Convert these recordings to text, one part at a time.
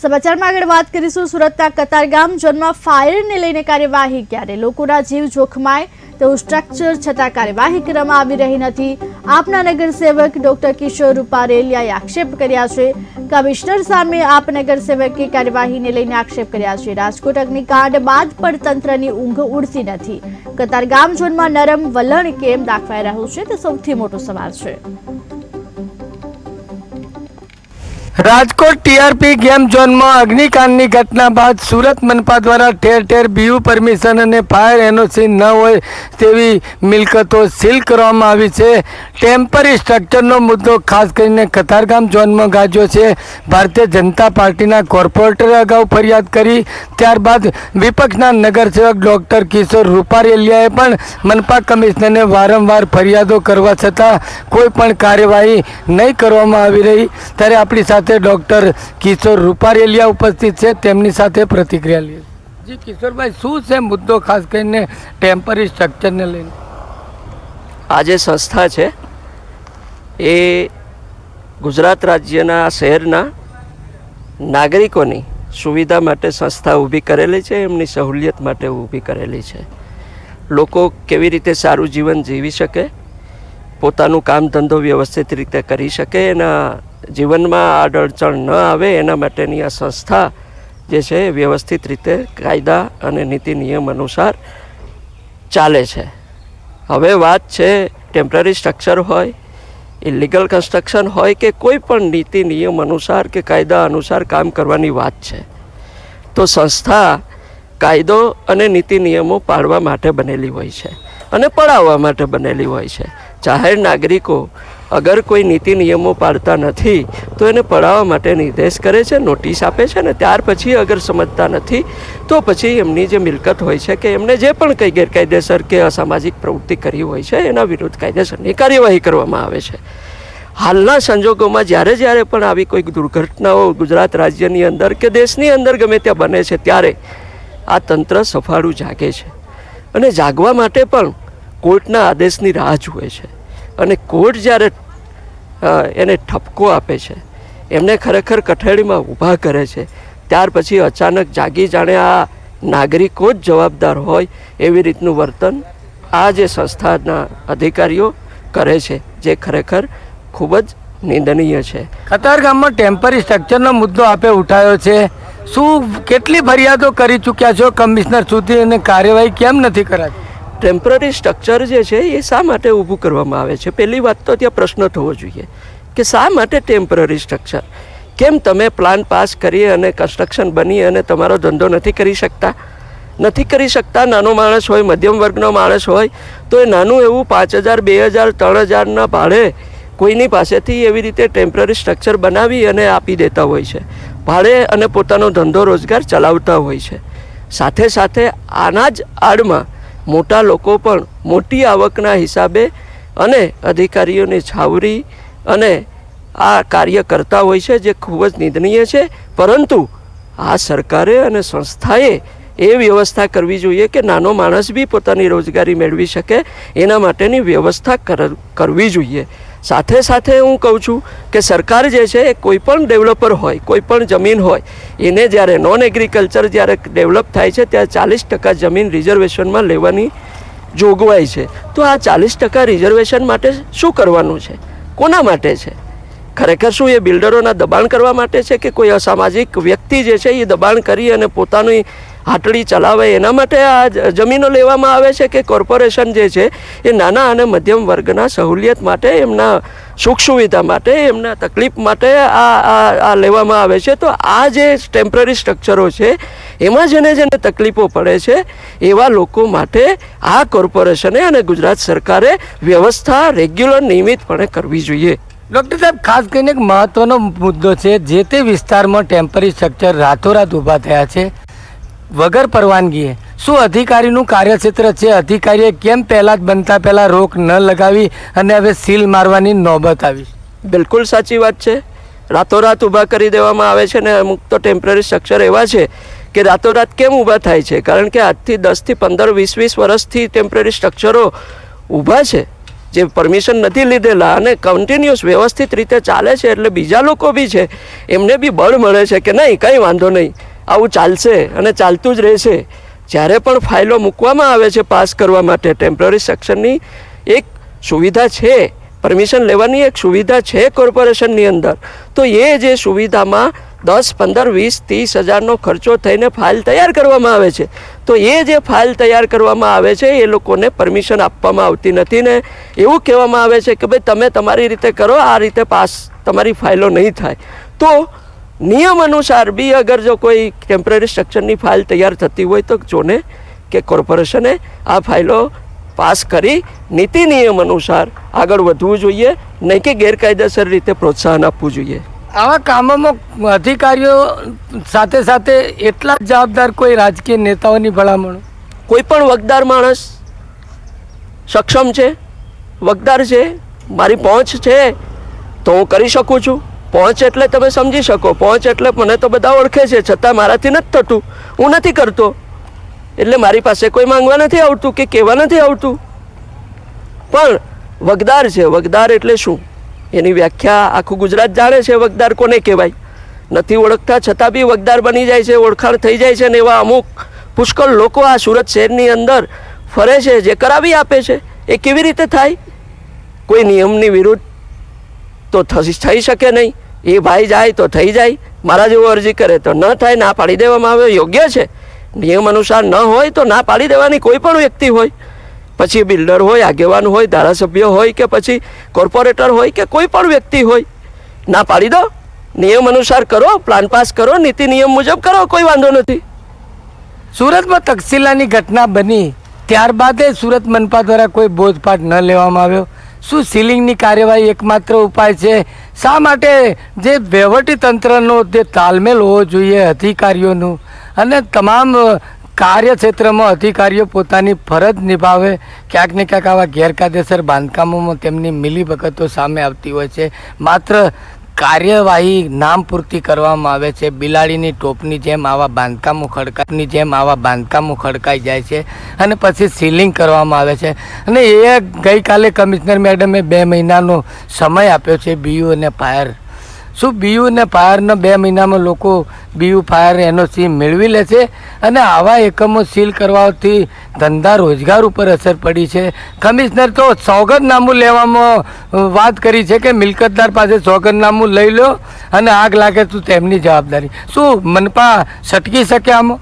સમાચારમાં આગળ વાત કરીશું. સુરતના કતારગામ ઝોનમાં ફાયરને લઈને કાર્યવાહી. ક્યારે લોકોના જીવ જોખમાય તેવું સ્ટ્રક્ચર છતાં કાર્યવાહી કરવામાં આવી રહી નથી. આપના નગરસેવક ડોક્ટર કિશોર રૂપારેલિયાએ આક્ષેપ કર્યા છે. કમિશનર સામે આપ નગરસેવકે કાર્યવાહીને લઈને આક્ષેપ કર્યા છે. રાજકોટ અગ્નિકાંડ બાદ પણ તંત્રની ઊંઘ ઉડતી નથી. કતારગામ ઝોનમાં નરમ વલણ કેમ દાખવાઈ રહ્યું છે તે સૌથી મોટો સવાલ છે. રાજકોટ ટીઆરપી ગેમ ઝોનમાં અગ્નિકાંડની ઘટના બાદ સુરત મનપા દ્વારા ઠેર ઠેર બીયુ પરમિશન અને ફાયર એનઓસી ન હોય તેવી મિલકતો સીલ કરવામાં આવી છે. ટેમ્પરરી સ્ટ્રક્ચરનો મુદ્દો ખાસ કરીને કતારગામ ઝોનમાં ગાજ્યો છે. ભારતીય જનતા પાર્ટીના કોર્પોરેટરે અગાઉ ફરિયાદ કરી. ત્યારબાદ વિપક્ષના નગરસેવક ડોક્ટર કિશોર રૂપારેલિયાએ પણ મનપા કમિશનરને વારંવાર ફરિયાદો કરવા છતાં કોઈ પણ કાર્યવાહી નહીં કરવામાં આવી રહી. ત્યારે આપણી સાથે ડોક્ટર કિશોર રૂપારેલિયા ઉપસ્થિત છે. તેમની સાથે પ્રતિક્રિયા લઈએ. જી, કિશોરભાઈ, શું છે મુદ્દો ખાસ કરીને ટેમ્પરરી સ્ટ્રક્ચરને લઈને? આ જે સંસ્થા છે, એ ગુજરાત રાજ્યના શહેરના નાગરિકોની સુવિધા માટે સંસ્થા ઊભી કરેલી છે, એમની સહુલિયત માટે ઊભી કરેલી છે. લોકો કેવી રીતે સારું જીવન જીવી શકે, પોતાનું કામ ધંધો વ્યવસ્થિત રીતે કરી શકે, એના જીવનમાં આડઅડચણ ન આવે એના માટેની આ સંસ્થા જે છે વ્યવસ્થિત રીતે કાયદા અને નીતિ નિયમ અનુસાર ચાલે છે. હવે વાત છે ટેમ્પરરી સ્ટ્રક્ચર હોય ઇલીગલ કન્સ્ટ્રક્શન હોય કે કોઈ પણ નીતિ નિયમ અનુસાર કે કાયદા અનુસાર કામ કરવાની વાત છે, તો સંસ્થા કાયદો અને નીતિ નિયમો પાળવા માટે બનેલી હોય છે અને પડાવવા માટે બનેલી હોય છે. જાહેર નાગરિકો અગર કોઈ નીતિ નિયમો પાળતા નથી, તો એને પડાવવા માટે નિર્દેશ કરે છે, નોટિસ આપે છે ને ત્યાર પછી અગર સમજતા નથી, તો પછી એમની જે મિલકત હોય છે કે એમને જે પણ કંઈ ગેરકાયદેસર કે અસામાજિક પ્રવૃત્તિ કરી હોય છે, એના વિરુદ્ધ કાયદેસરની કાર્યવાહી કરવામાં આવે છે. હાલના સંજોગોમાં જ્યારે જ્યારે પણ આવી કોઈ દુર્ઘટનાઓ ગુજરાત રાજ્યની અંદર કે દેશની અંદર ગમે ત્યાં બને છે, ત્યારે આ તંત્ર સફાળું જાગે છે. અને જાગવા માટે પણ કોર્ટના આદેશની રાહ જુએ છે. અને કોર્ટ જ્યારે એને ઠપકો આપે છે, એમને ખરેખર કઠેડીમાં ઊભા કરે છે, ત્યાર પછી અચાનક જાગી જાણે આ નાગરિકો જ જવાબદાર હોય એવી રીતનું વર્તન આ જે સંસ્થાના અધિકારીઓ કરે છે, જે ખરેખર ખૂબ જ નિંદનીય છે. કતાર ગામમાં ટેમ્પરરી સ્ટ્રક્ચરનો મુદ્દો આપે ઉઠાવ્યો છે. શું કેટલી ફરિયાદો કરી ચૂક્યા છો? કમિશનર સુધી અને કાર્યવાહી કેમ નથી કરાતી? ટેમ્પરરી સ્ટ્રક્ચર જે છે, એ શા માટે ઊભું કરવામાં આવે છે? પહેલી વાત તો ત્યાં પ્રશ્ન થવો જોઈએ કે શા માટે ટેમ્પરરી સ્ટ્રક્ચર કેમ તમે પ્લાન પાસ કરી અને કન્સ્ટ્રક્શન બની અને તમારો ધંધો નથી કરી શકતા? નથી કરી શકતા, નાનો માણસ હોય, મધ્યમ વર્ગનો માણસ હોય, તો એ નાનું એવું પાંચ હજાર, બે હજાર, ત્રણ હજારના ભાડે કોઈની પાસેથી એવી રીતે ટેમ્પરરી સ્ટ્રક્ચર બનાવી અને આપી દેતા હોય છે. ભાડે અને પોતાનો ધંધો રોજગાર ચલાવતા હોય છે. સાથે સાથે આના જ આડમાં મોટા લોકો પણ મોટી આવકના હિસાબે અને અધિકારીઓની છાવરી અને આ કાર્ય કરતા હોય છે, જે ખૂબ જ નિંદનીય છે. પરંતુ આ સરકારે અને સંસ્થાએ એ વ્યવસ્થા કરવી જોઈએ કે નાનો માણસ બી પોતાની રોજગારી મેળવી શકે. એના માટેની વ્યવસ્થા કર- કરવી જોઈએ. સાથે સાથે હું કહું છું કે સરકાર જે છે, એ કોઈપણ ડેવલપર હોય, કોઈ પણ જમીન હોય, એને જ્યારે નોન એગ્રીકલ્ચર જ્યારે ડેવલપ થાય છે ત્યારે ચાલીસ ટકા જમીન રિઝર્વેશનમાં લેવાની જોગવાઈ છે. તો આ ચાલીસ ટકા રિઝર્વેશન માટે શું કરવાનું છે? કોના માટે છે? ખરેખર શું એ બિલ્ડરોના દબાણ કરવા માટે છે કે કોઈ અસામાજિક વ્યક્તિ જે છે, એ દબાણ કરી અને પોતાની હાટડી ચલાવે. એના માટે આ જમીનો લેવામાં આવે છે કે કોર્પોરેશન જે છે, એ નાના અને મધ્યમ વર્ગના સહુલિયત માટે, એમના સુખ સુવિધા માટે, એમના તકલીફ માટે આ આ લેવામાં આવે છે. તો આ જે ટેમ્પરરી સ્ટ્રક્ચરો છે, એમાં જેને જેને તકલીફો પડે છે, એવા લોકો માટે આ કોર્પોરેશને અને ગુજરાત સરકારે વ્યવસ્થા રેગ્યુલર નિયમિતપણે કરવી જોઈએ. ડૉક્ટર સાહેબ, ખાસ કરીને એક મહત્વનો મુદ્દો છે, જે તે વિસ્તારમાં ટેમ્પરરી સ્ટ્રક્ચર રાતોરાત ઊભા થયા છે. વગર પરવાનગીએ. શું અધિકારીનું કાર્યક્ષેત્ર છે? અધિકારીએ કેમ પહેલાં જ બનતા પહેલાં રોક ન લગાવી અને હવે સીલ મારવાની નોબત આવી બિલકુલ સાચી વાત છે. રાતોરાત ઊભા કરી દેવામાં આવે છે ને અમુક તો ટેમ્પરરી સ્ટ્રક્ચર એવા છે કે રાતોરાત કેમ ઊભા થાય છે? કારણ કે આજથી દસથી પંદર, વીસ વીસ વર્ષથી ટેમ્પરરી સ્ટ્રક્ચરો ઊભા છે. જે પરમિશન નથી લીધેલા અને કન્ટિન્યુઅસ વ્યવસ્થિત રીતે ચાલે છે એટલે બીજા લોકો બી છે. એમને બી બળ મળે છે કે નહીં? કંઈ વાંધો નહીં. આવું ચાલશે અને ચાલતું જ રહેશે. જ્યારે પણ ફાઇલો મૂકવામાં આવે છે પાસ કરવા માટે, ટેમ્પરરી સેક્શનની એક સુવિધા છે, પરમિશન લેવાની એક સુવિધા છે કોર્પોરેશનની અંદર. તો એ જે સુવિધામાં દસ, પંદર, વીસ, ત્રીસ હજારનો ખર્ચો થઈને ફાઇલ તૈયાર કરવામાં આવે છે, તો એ જે ફાઇલ તૈયાર કરવામાં આવે છે, એ લોકોને પરમિશન આપવામાં આવતી નથી ને એવું કહેવામાં આવે છે કે ભાઈ તમે તમારી રીતે કરો, આ રીતે પાસ તમારી ફાઇલો નહીં થાય. તો નિયમ અનુસાર બી અગર જો કોઈ ટેમ્પરરી સ્ટ્રક્ચરની ફાઇલ તૈયાર થતી હોય તો જોને કે કોર્પોરેશને આ ફાઇલો પાસ કરી નીતિ નિયમ અનુસાર આગળ વધવું જોઈએ નહીં કે ગેરકાયદેસર રીતે પ્રોત્સાહન આપવું જોઈએ. આવા કામોમાં અધિકારીઓ સાથે સાથે એટલા જ જવાબદાર કોઈ રાજકીય નેતાઓની ભલામણ? કોઈ પણ વગદાર માણસ સક્ષમ છે વગદાર છે મારી પહોંચ છે તો હું કરી શકું છું. પહોંચ એટલે તમે સમજી શકો. પહોંચ એટલે મને તો બધા ઓળખે છે, છતાં મારાથી નથી થતું. હું નથી કરતો. એટલે મારી પાસે કોઈ માંગવા નથી આવતું કે કહેવા નથી આવતું. પણ વગદાર છે. વગદાર એટલે શું? એની વ્યાખ્યા આખું ગુજરાત જાણે છે વગદાર કોને કહેવાય? નથી ઓળખતા છતાં બી વગદાર બની જાય છે, ઓળખાણ થઈ જાય છે ને એવા અમુક પુષ્કળ લોકો આ સુરત શહેરની અંદર ફરે છે, જે કરાવી આપે છે. એ કેવી રીતે થાય? કોઈ નિયમની વિરુદ્ધ તો થઈ શકે નહીં. એ ભાઈ જાય તો થઈ જાય. મારા જેવો અરજી કરે તો ન થાય, ના પાડી દેવામાં આવે, યોગ્ય છે. નિયમ અનુસાર ન હોય તો ના પાડી દેવાની કોઈ પણ વ્યક્તિ હોય. પછી બિલ્ડર હોય, આગેવાન હોય, ધારાસભ્ય હોય કે પછી કોર્પોરેટર હોય કે કોઈ પણ વ્યક્તિ હોય. ના પાડી દો. નિયમ અનુસાર કરો, પ્લાન પાસ કરો, નીતિ નિયમ મુજબ કરો, કોઈ વાંધો નથી. સુરતમાં તક્ષશિલાની ઘટના બની. ત્યારબાદ સુરત મનપા દ્વારા કોઈ બોધપાઠ ન લેવામાં આવ્યો. શું સીલિંગની કાર્યવાહી એકમાત્ર ઉપાય છે? શા માટે જે વહીવટી તંત્રનો જે તાલમેલ હોવો જોઈએ અધિકારીઓનું? અને તમામ કાર્યક્ષેત્રમાં અધિકારીઓ પોતાની ફરજ નિભાવે. ક્યાંક ને ક્યાંક આવા ગેરકાયદેસર બાંધકામોમાં તેમની મિલીભગતો સામે આવતી હોય છે. માત્ર કાર્યવાહી નામ પૂરતી કરવામાં આવે છે. બિલાડીની ટોપની જેમ આવા બાંધકામો ખડકાની જેમ આવા બાંધકામો ખડકાઈ જાય છે અને પછી સીલિંગ કરવામાં આવે છે. અને એ ગઈકાલે કમિશનર મેડમે બે મહિનાનો સમય આપ્યો છે, બીયુ અને ફાયર શું બીયુ ને ફાયરના બે મહિનામાં લોકો બીયુ, ફાયર, એનઓસી મેળવી લે છે? અને આવા એકમો સીલ કરવાથી ધંધા રોજગાર ઉપર અસર પડી છે. કમિશનર તો સોગંદનામું લેવામાં વાત કરી છે કે મિલકતદાર પાસે સોગંદનામું લઈ લો અને આગ લાગે તો તેમની જવાબદારી. શું મનપા છટકી શકે આમાં?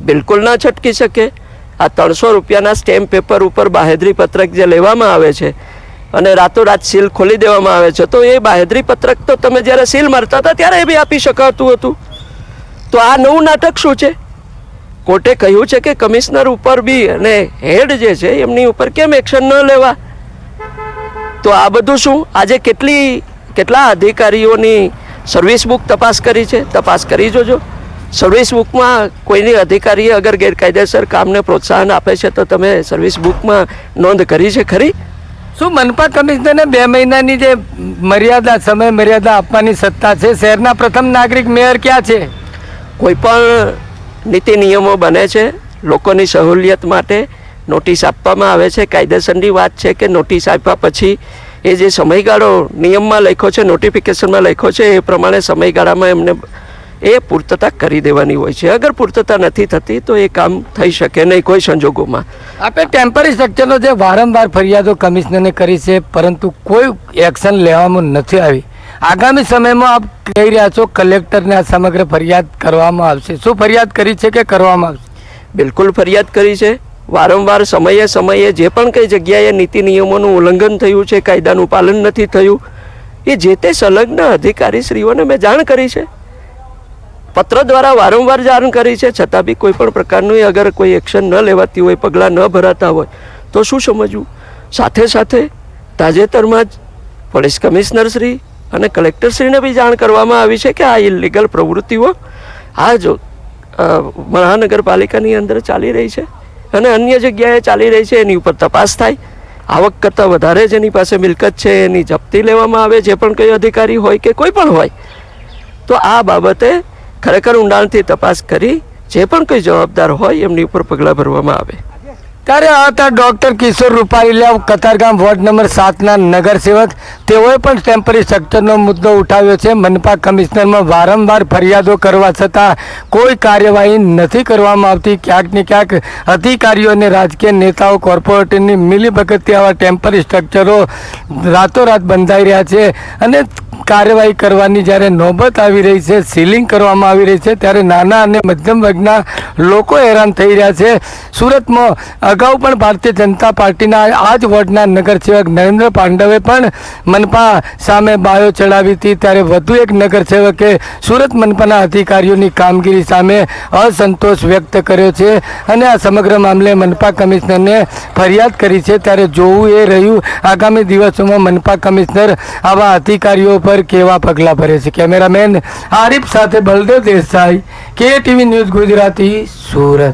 બિલકુલ ના છટકી શકે. આ ત્રણસો રૂપિયાના સ્ટેમ્પ પેપર ઉપર બાહેદરી પત્રક જે લેવામાં આવે છે અને રાતોરાત સીલ ખોલી દેવામાં આવે છે. તો એ બાહેદરી પત્રક તો તમે જ્યારે સીલ મારતા હતા ત્યારે એ બી આપી શકાતું હતું. તો આ નવું નાટક શું છે? કોર્ટે કહ્યું છે કે કમિશનર ઉપર બી અને હેડ જે છે એમની ઉપર કેમ એક્શન ન લેવા? તો આ બધું શું? આજે કેટલી, કેટલા અધિકારીઓની સર્વિસ બુક તપાસ કરી છે? તપાસ કરી જોજો. સર્વિસ બુકમાં કોઈની અધિકારીએ અગર ગેરકાયદેસર કામને પ્રોત્સાહન આપે છે તો તમે સર્વિસ બુકમાં નોંધ કરી છે ખરી? શું મનપા કમિશનરને બે મહિનાની જે મર્યાદા, સમય મર્યાદા આપવાની સત્તા છે? શહેરના પ્રથમ નાગરિક મેયર ક્યાં છે? કોઈ પણ નીતિ નિયમો બને છે, લોકોની સહુલિયત માટે નોટિસ આપવામાં આવે છે. કાયદેસરની વાત છે કે નોટિસ આપ્યા પછી એ જે સમયગાળો નિયમમાં લખ્યો છે, નોટિફિકેશનમાં લખ્યો છે, એ પ્રમાણે સમયગાળામાં એમને એ પૂર્તતા કરી દેવાની હોય છે. અગર પૂર્તતા નથી થતી તો એ કામ થઈ શકે નહીં કોઈ સંજોગોમાં. આપણે ટેમ્પરરી સ્ટ્રક્ચરનો જે વારંવાર ફરિયાદો કમિશનરને કરી છે પરંતુ કોઈ એક્શન લેવામાં નથી આવી. આગામી સમયમાં આપ કહી રહ્યા છો કલેક્ટરને આ સમગ્ર ફરિયાદ કરવામાં આવશે. શું ફરિયાદ કરી છે કે કરવામાં આવશે? બિલકુલ ફરિયાદ કરી છે. વારંવાર સમયે સમયે જે પણ કઈ જગ્યાએ નીતિ નિયમોનું ઉલ્લંઘન થયું છે કાયદાનું પાલન નથી થયું એ જે તે સંલગ્ન અધિકારીશ્રીઓને મેં જાણ કરી છે. પત્ર દ્વારા વારંવાર જાણ કરી છે. છતાં બી કોઈ પણ પ્રકારનું અગર કોઈ એક્શન ન લેવાતી હોય, પગલાં ન ભરાતા હોય, તો શું સમજવું? સાથે સાથે તાજેતરમાં જ પોલીસ કમિશનર શ્રી અને કલેક્ટરશ્રીને બી જાણ કરવામાં આવી છે કે આ ઇલીગલ પ્રવૃત્તિઓ આ જો મહાનગરપાલિકાની અંદર ચાલી રહી છે અને અન્ય જગ્યાએ ચાલી રહી છે, એની ઉપર તપાસ થાય. આવક કરતાં વધારે જેની પાસે મિલકત છે, એની જપ્તી લેવામાં આવે, જે પણ કોઈ અધિકારી હોય કે કોઈ પણ હોય, તો આ બાબતે ખરેખર ઊંડાણથી તપાસ કરી જે પણ કોઈ જવાબદાર હોય એમની ઉપર પગલાં ભરવામાં આવે. ત્યારે આવતા doctor Kishore Rupareliya Katargam ward number સાતના નગરસેવક. તેઓએ પણ ટેમ્પરરી સ્ટ્રક્ચરનો મુદ્દો ઉઠાવ્યો છે. મનપા કમિશનરમાં વારંવાર ફરિયાદો કરવા છતાં કોઈ કાર્યવાહી નથી કરવામાં આવતી. ક્યાંક ને ક્યાંક અધિકારીઓ અને રાજકીય નેતાઓ કોર્પોરેટરની મિલીભગતથી આવા ટેમ્પરરી સ્ટ્રક્ચરો રાતોરાત બંધાઈ રહ્યા છે અને કાર્યવાહી કરવાની જ્યારે નોબત આવી રહી છે, સીલિંગ કરવામાં આવી રહી છે, ત્યારે નાના અને મધ્યમ વર્ગના લોકો હેરાન થઈ રહ્યા છે. સુરતમાં અગાઉ પણ ભારતીય જનતા પાર્ટીના આ જ વોર્ડના નગરસેવક નરેન્દ્ર પાંડવે પણ મનપા સામે બાયો ચડાવી હતી. ત્યારે વધુ એક નગરસેવકે સુરત મનપાના અધિકારીઓની કામગીરી સામે અસંતોષ વ્યક્ત કર્યો છે અને આ સમગ્ર મામલે મનપા કમિશનરને ફરિયાદ કરી છે. ત્યારે જોવું એ રહ્યું, આગામી દિવસોમાં મનપા કમિશનર આવા અધિકારીઓ પર કેવા પગલાં ભરે છે? કેમેરામેન આરિફ સાથે બલદેવ દેસાઈ, કે ટીવી ન્યૂઝ ગુજરાતી, સુરત.